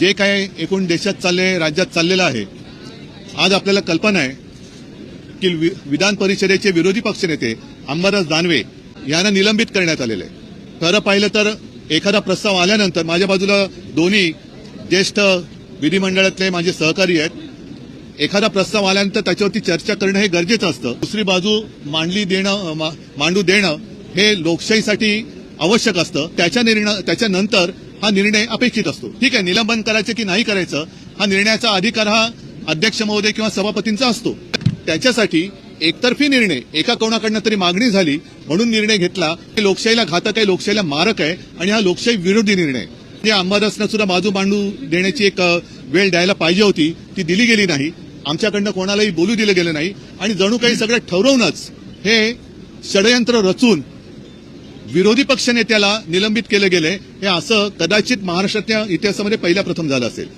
जे काय एकूण देशात चालले राज्यात चाललेलं आहे आज आपल्याला कल्पना आहे की वि- विधान परिषदेचे विरोधी पक्षनेते अंबादास दानवे यांना निलंबित करण्यात आलेले आहे. खरं पाहिलं तर एखादा प्रस्ताव आल्यानंतर माझ्या बाजूला दोन्ही ज्येष्ठ विधिमंडळातले माझे सहकारी आहेत. एखादा प्रस्ताव आल्यानंतर त्याच्यावरती चर्चा करणं हे गरजेचं असतं. दुसरी बाजू मांडली देणं मा- मांडू देणं हे लोकशाहीसाठी आवश्यक असतं. त्याच्या निर्णय त्याच्यानंतर हा निर्णय अपेक्षित असतो. ठीक आहे निलंबन करायचं की नाही करायचं हा निर्णयाचा अधिकार हा अध्यक्ष महोदय किंवा सभापतींचा असतो. त्याच्यासाठी एकतर्फी निर्णय एका कोणाकडनं तरी मागणी झाली म्हणून निर्णय घेतला हे लोकशाहीला घातक आहे लोकशाहीला मारक आहे आणि हा लोकशाही विरोधी निर्णय. आहे. म्हणजे अंबादासनं सुद्धा बाजू मांडू देण्याची एक वेळ द्यायला पाहिजे होती ती दिली गेली नाही. आमच्याकडनं कोणालाही बोलू दिलं गेलं नाही. आणि जणू काही सगळं ठरवूनच हे षडयंत्र रचून विरोधी पक्षनेत्याला निलंबित केलं गेलंय हे असं कदाचित महाराष्ट्राच्या इतिहासामध्ये पहिल्या प्रथम झालं असेल.